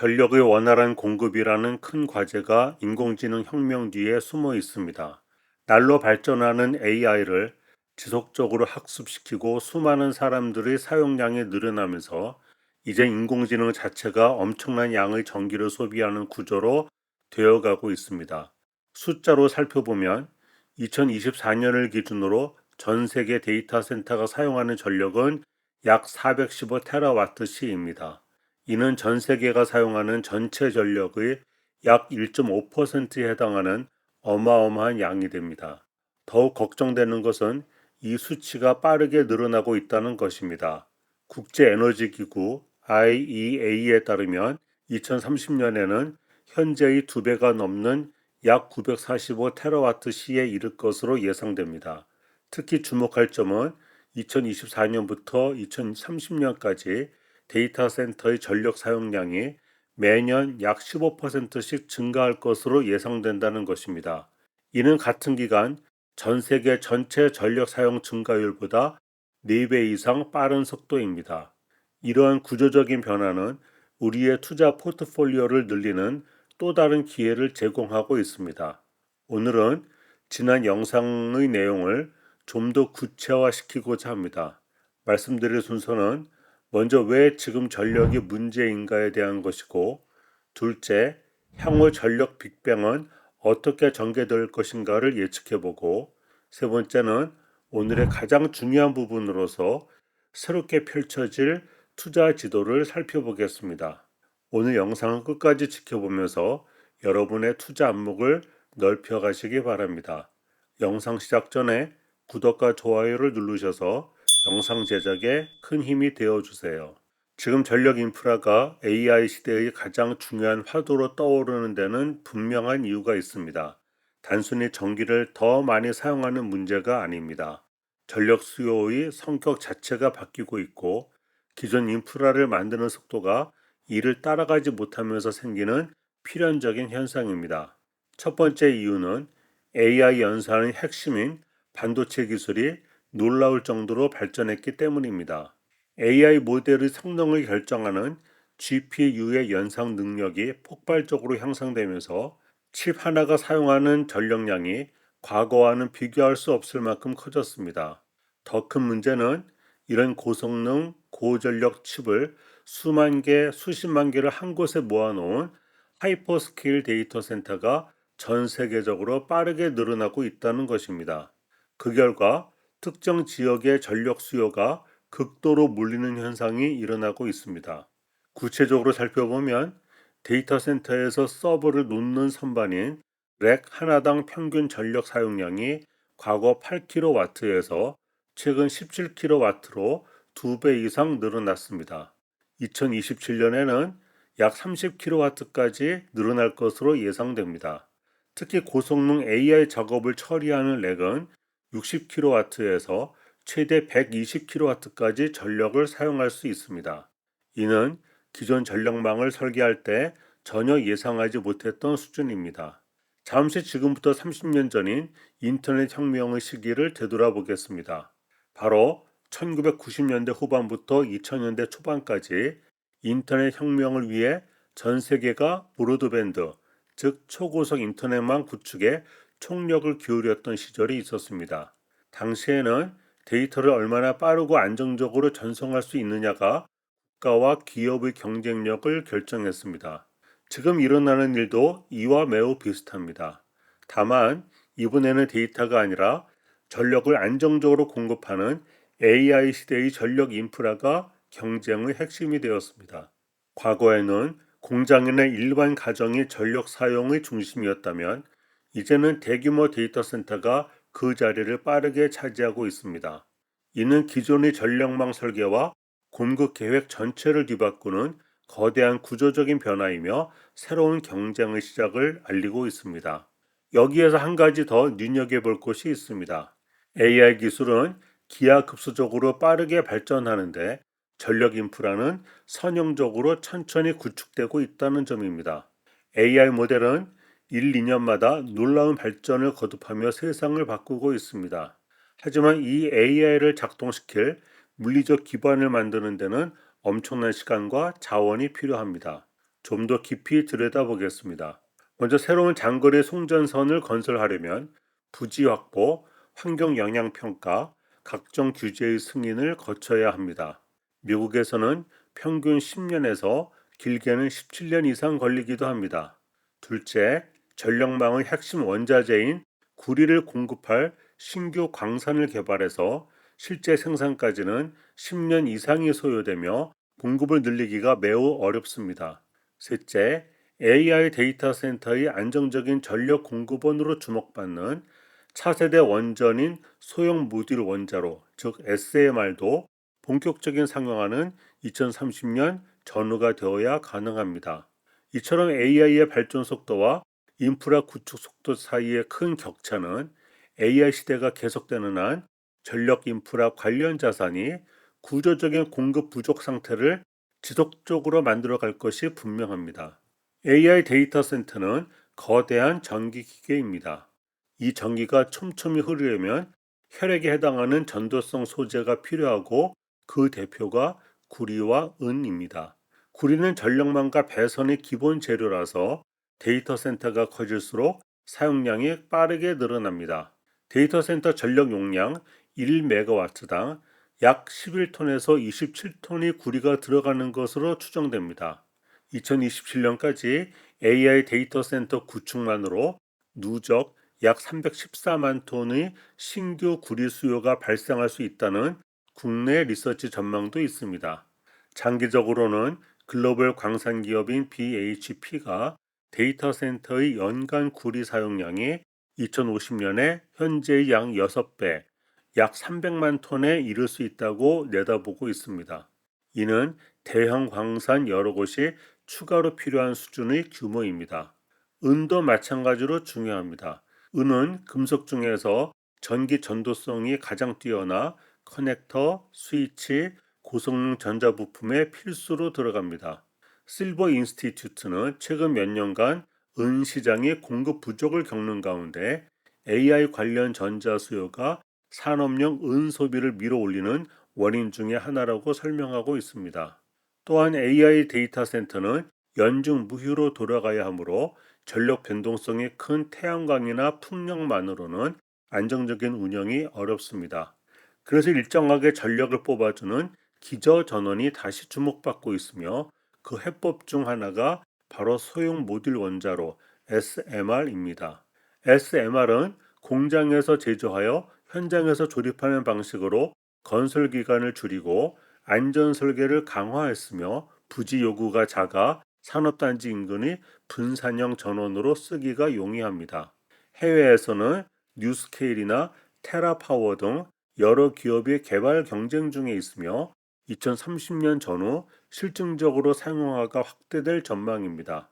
전력의 원활한 공급이라는 큰 과제가 인공지능 혁명 뒤에 숨어 있습니다. 날로 발전하는 AI를 지속적으로 학습시키고 수많은 사람들의 사용량이 늘어나면서 이제 인공지능 자체가 엄청난 양의 전기를 소비하는 구조로 되어가고 있습니다. 숫자로 살펴보면 2024년을 기준으로 전 세계 데이터 센터가 사용하는 전력은 약 415테라와트 시입니다. 이는 전 세계가 사용하는 전체 전력의 약 1.5%에 해당하는 어마어마한 양이 됩니다. 더욱 걱정되는 것은 이 수치가 빠르게 늘어나고 있다는 것입니다. 국제에너지기구 IEA에 따르면 2030년에는 현재의 두 배가 넘는 약 945 테라와트 시에 이를 것으로 예상됩니다. 특히 주목할 점은 2024년부터 2030년까지 데이터 센터의 전력 사용량이 매년 약 15%씩 증가할 것으로 예상된다는 것입니다. 이는 같은 기간 전 세계 전체 전력 사용 증가율보다 4배 이상 빠른 속도입니다. 이러한 구조적인 변화는 우리의 투자 포트폴리오를 늘리는 또 다른 기회를 제공하고 있습니다. 오늘은 지난 영상의 내용을 좀 더 구체화시키고자 합니다. 말씀드릴 순서는 먼저 왜 지금 전력이 문제인가에 대한 것이고, 둘째, 향후 전력 빅뱅은 어떻게 전개될 것인가를 예측해보고, 세 번째는 오늘의 가장 중요한 부분으로서 새롭게 펼쳐질 투자 지도를 살펴보겠습니다. 오늘 영상을 끝까지 지켜보면서 여러분의 투자 안목을 넓혀 가시기 바랍니다. 영상 시작 전에 구독과 좋아요를 누르셔서 영상 제작에 큰 힘이 되어 주세요. 지금 전력 인프라가 AI 시대의 가장 중요한 화두로 떠오르는 데는 분명한 이유가 있습니다. 단순히 전기를 더 많이 사용하는 문제가 아닙니다. 전력 수요의 성격 자체가 바뀌고 있고 기존 인프라를 만드는 속도가 이를 따라가지 못하면서 생기는 필연적인 현상입니다. 첫 번째 이유는 AI 연산의 핵심인 반도체 기술이 놀라울 정도로 발전했기 때문입니다. AI 모델의 성능을 결정하는 GPU의 연상 능력이 폭발적으로 향상되면서 칩 하나가 사용하는 전력량이 과거와는 비교할 수 없을 만큼 커졌습니다. 더 큰 문제는 이런 고성능, 고전력 칩을 수만 개, 수십만 개를 한 곳에 모아놓은 하이퍼스케일 데이터 센터가 전 세계적으로 빠르게 늘어나고 있다는 것입니다. 그 결과 특정 지역의 전력 수요가 극도로 몰리는 현상이 일어나고 있습니다. 구체적으로 살펴보면 데이터 센터에서 서버를 놓는 선반인 렉 하나당 평균 전력 사용량이 과거 8kW에서 최근 17kW로 2배 이상 늘어났습니다. 2027년에는 약 30kW까지 늘어날 것으로 예상됩니다. 특히 고성능 AI 작업을 처리하는 렉은 60kW에서 최대 120kW까지 전력을 사용할 수 있습니다. 이는 기존 전력망을 설계할 때 전혀 예상하지 못했던 수준입니다. 잠시 지금부터 30년 전인 인터넷 혁명의 시기를 되돌아보겠습니다. 바로 1990년대 후반부터 2000년대 초반까지 인터넷 혁명을 위해 전 세계가 브로드밴드, 즉 초고속 인터넷망 구축에 총력을 기울였던 시절이 있었습니다. 당시에는 데이터를 얼마나 빠르고 안정적으로 전송할 수 있느냐가 국가와 기업의 경쟁력을 결정했습니다. 지금 일어나는 일도 이와 매우 비슷합니다. 다만 이번에는 데이터가 아니라 전력을 안정적으로 공급하는 AI 시대의 전력 인프라가 경쟁의 핵심이 되었습니다. 과거에는 공장이나 일반 가정이 전력 사용의 중심이었다면 이제는 대규모 데이터 센터가 그 자리를 빠르게 차지하고 있습니다. 이는 기존의 전력망 설계와 공급 계획 전체를 뒤바꾸는 거대한 구조적인 변화이며 새로운 경쟁의 시작을 알리고 있습니다. 여기에서 한 가지 더 눈여겨볼 것이 있습니다. AI 기술은 기하급수적으로 빠르게 발전하는데 전력 인프라는 선형적으로 천천히 구축되고 있다는 점입니다. AI 모델은 1, 2년마다 놀라운 발전을 거듭하며 세상을 바꾸고 있습니다. 하지만 이 AI를 작동시킬 물리적 기반을 만드는 데는 엄청난 시간과 자원이 필요합니다. 좀 더 깊이 들여다보겠습니다. 먼저 새로운 장거리 송전선을 건설하려면 부지 확보, 환경 영향 평가, 각종 규제의 승인을 거쳐야 합니다. 미국에서는 평균 10년에서 길게는 17년 이상 걸리기도 합니다. 둘째, 전력망의 핵심 원자재인 구리를 공급할 신규 광산을 개발해서 실제 생산까지는 10년 이상이 소요되며 공급을 늘리기가 매우 어렵습니다. 셋째, AI 데이터 센터의 안정적인 전력 공급원으로 주목받는 차세대 원전인 소형 모듈 원자로 즉 SMR도 본격적인 상용화는 2030년 전후가 되어야 가능합니다. 이처럼 AI의 발전 속도와 인프라 구축 속도 사이의 큰 격차는 AI 시대가 계속되는 한 전력 인프라 관련 자산이 구조적인 공급 부족 상태를 지속적으로 만들어 갈 것이 분명합니다. AI 데이터 센터는 거대한 전기 기계입니다. 이 전기가 촘촘히 흐르려면 혈액에 해당하는 전도성 소재가 필요하고 그 대표가 구리와 은입니다. 구리는 전력망과 배선의 기본 재료라서 데이터 센터가 커질수록 사용량이 빠르게 늘어납니다. 데이터 센터 전력 용량 1메가와트당 약 11톤에서 27톤의 구리가 들어가는 것으로 추정됩니다. 2027년까지 AI 데이터 센터 구축만으로 누적 약 314만 톤의 신규 구리 수요가 발생할 수 있다는 국내 리서치 전망도 있습니다. 장기적으로는 글로벌 광산 기업인 BHP가 데이터 센터의 연간 구리 사용량이 2050년에 현재의 양 6배, 약 300만 톤에 이를 수 있다고 내다보고 있습니다. 이는 대형 광산 여러 곳이 추가로 필요한 수준의 규모입니다. 은도 마찬가지로 중요합니다. 은은 금속 중에서 전기 전도성이 가장 뛰어나 커넥터, 스위치, 고성능 전자 부품에 필수로 들어갑니다. 실버 인스티튜트는 최근 몇 년간 은 시장이 공급 부족을 겪는 가운데 AI 관련 전자 수요가 산업용 은 소비를 밀어 올리는 원인 중의 하나라고 설명하고 있습니다. 또한 AI 데이터 센터는 연중 무휴로 돌아가야 하므로 전력 변동성이 큰 태양광이나 풍력만으로는 안정적인 운영이 어렵습니다. 그래서 일정하게 전력을 뽑아주는 기저 전원이 다시 주목받고 있으며 그 해법 중 하나가 바로 소형 모듈 원자로 SMR입니다. SMR은 공장에서 제조하여 현장에서 조립하는 방식으로 건설 기간을 줄이고 안전 설계를 강화했으며 부지 요구가 작아 산업단지 인근의 분산형 전원으로 쓰기가 용이합니다. 해외에서는 뉴스케일이나 테라파워 등 여러 기업이 개발 경쟁 중에 있으며 2030년 전후 실증적으로 사용화가 확대될 전망입니다.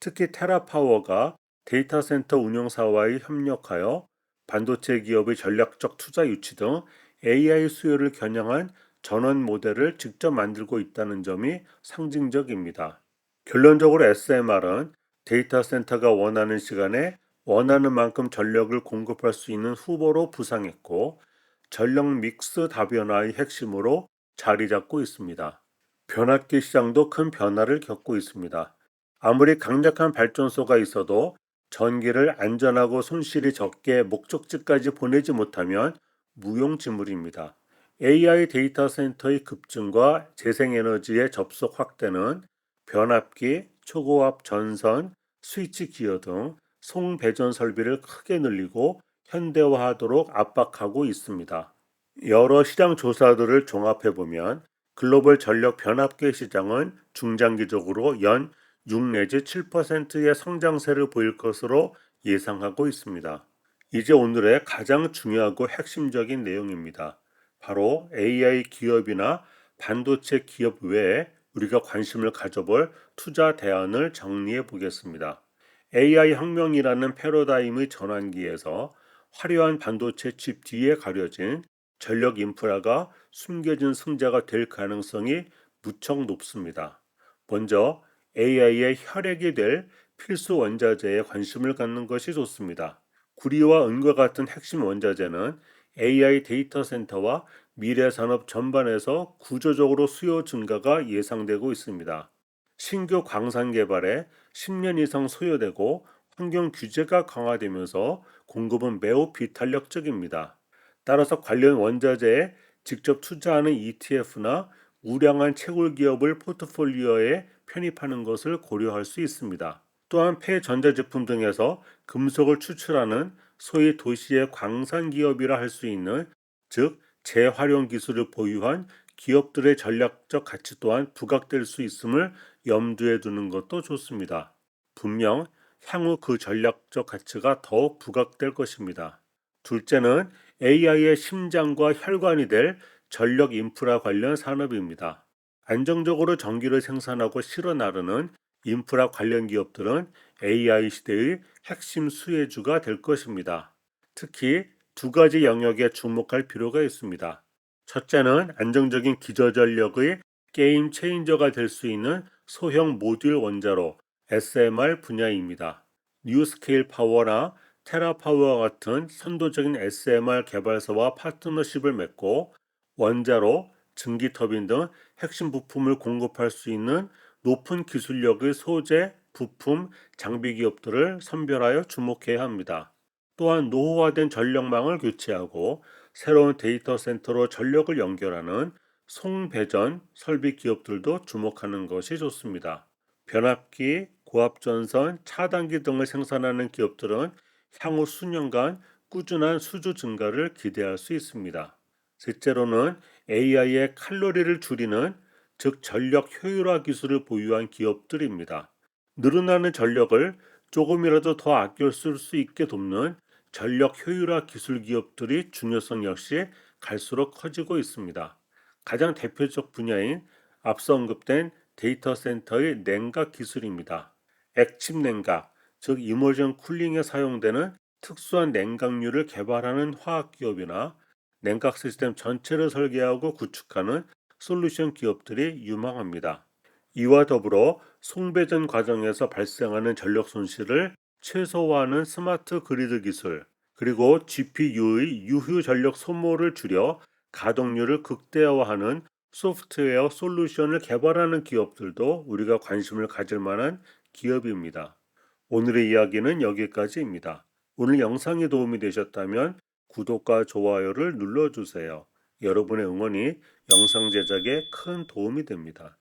특히 테라파워가 데이터 센터 운영사와의 협력하여 반도체 기업의 전략적 투자 유치 등 AI 수요를 겨냥한 전원 모델을 직접 만들고 있다는 점이 상징적입니다. 결론적으로 SMR은 데이터 센터가 원하는 시간에 원하는 만큼 전력을 공급할 수 있는 후보로 부상했고 전력 믹스 다변화의 핵심으로 자리 잡고 있습니다. 변압기 시장도 큰 변화를 겪고 있습니다. 아무리 강력한 발전소가 있어도 전기를 안전하고 손실이 적게 목적지까지 보내지 못하면 무용지물입니다. AI 데이터 센터의 급증과 재생에너지의 접속 확대는 변압기, 초고압 전선, 스위치 기어 등 송배전 설비를 크게 늘리고 현대화하도록 압박하고 있습니다. 여러 시장 조사들을 종합해 보면 글로벌 전력 변압기 시장은 중장기적으로 연 6 내지 7%의 성장세를 보일 것으로 예상하고 있습니다. 이제 오늘의 가장 중요하고 핵심적인 내용입니다. 바로 AI 기업이나 반도체 기업 외에 우리가 관심을 가져볼 투자 대안을 정리해 보겠습니다. AI 혁명이라는 패러다임의 전환기에서 화려한 반도체 칩 뒤에 가려진 전력 인프라가 숨겨진 승자가 될 가능성이 무척 높습니다. 먼저 AI의 혈액이 될 필수 원자재에 관심을 갖는 것이 좋습니다. 구리와 은과 같은 핵심 원자재는 AI 데이터 센터와 미래 산업 전반에서 구조적으로 수요 증가가 예상되고 있습니다. 신규 광산 개발에 10년 이상 소요되고 환경 규제가 강화되면서 공급은 매우 비탄력적입니다. 따라서 관련 원자재에 직접 투자하는 ETF나 우량한 채굴 기업을 포트폴리오에 편입하는 것을 고려할 수 있습니다. 또한 폐전자제품 등에서 금속을 추출하는 소위 도시의 광산 기업이라 할 수 있는 즉 재활용 기술을 보유한 기업들의 전략적 가치 또한 부각될 수 있음을 염두에 두는 것도 좋습니다. 분명 향후 그 전략적 가치가 더 부각될 것입니다. 둘째는 AI의 심장과 혈관이 될 전력 인프라 관련 산업입니다. 안정적으로 전기를 생산하고 실어 나르는 인프라 관련 기업들은 AI 시대의 핵심 수혜주가 될 것입니다. 특히 두 가지 영역에 주목할 필요가 있습니다. 첫째는 안정적인 기저전력의 게임 체인저가 될 수 있는 소형 모듈 원자로 SMR 분야입니다. 뉴스케일 파워나 테라파워와 같은 선도적인 SMR 개발사와 파트너십을 맺고 원자로, 증기 터빈 등 핵심 부품을 공급할 수 있는 높은 기술력의 소재, 부품, 장비 기업들을 선별하여 주목해야 합니다. 또한 노후화된 전력망을 교체하고 새로운 데이터 센터로 전력을 연결하는 송배전 설비 기업들도 주목하는 것이 좋습니다. 변압기, 고압전선, 차단기 등을 생산하는 기업들은 향후 수년간 꾸준한 수주 증가를 기대할 수 있습니다. 셋째로는 AI의 칼로리를 줄이는 즉 전력 효율화 기술을 보유한 기업들입니다. 늘어나는 전력을 조금이라도 더 아껴 쓸 수 있게 돕는 전력 효율화 기술 기업들이 중요성 역시 갈수록 커지고 있습니다. 가장 대표적 분야인 앞서 언급된 데이터 센터의 냉각 기술입니다. 액침 냉각, 즉 이머전 쿨링에 사용되는 특수한 냉각류를 개발하는 화학 기업이나 냉각 시스템 전체를 설계하고 구축하는 솔루션 기업들이 유망합니다. 이와 더불어 송배전 과정에서 발생하는 전력 손실을 최소화하는 스마트 그리드 기술, 그리고 GPU의 유효 전력 소모를 줄여 가동률을 극대화하는 소프트웨어 솔루션을 개발하는 기업들도 우리가 관심을 가질 만한 기업입니다. 오늘의 이야기는 여기까지입니다. 오늘 영상이 도움이 되셨다면 구독과 좋아요를 눌러주세요. 여러분의 응원이 영상 제작에 큰 도움이 됩니다.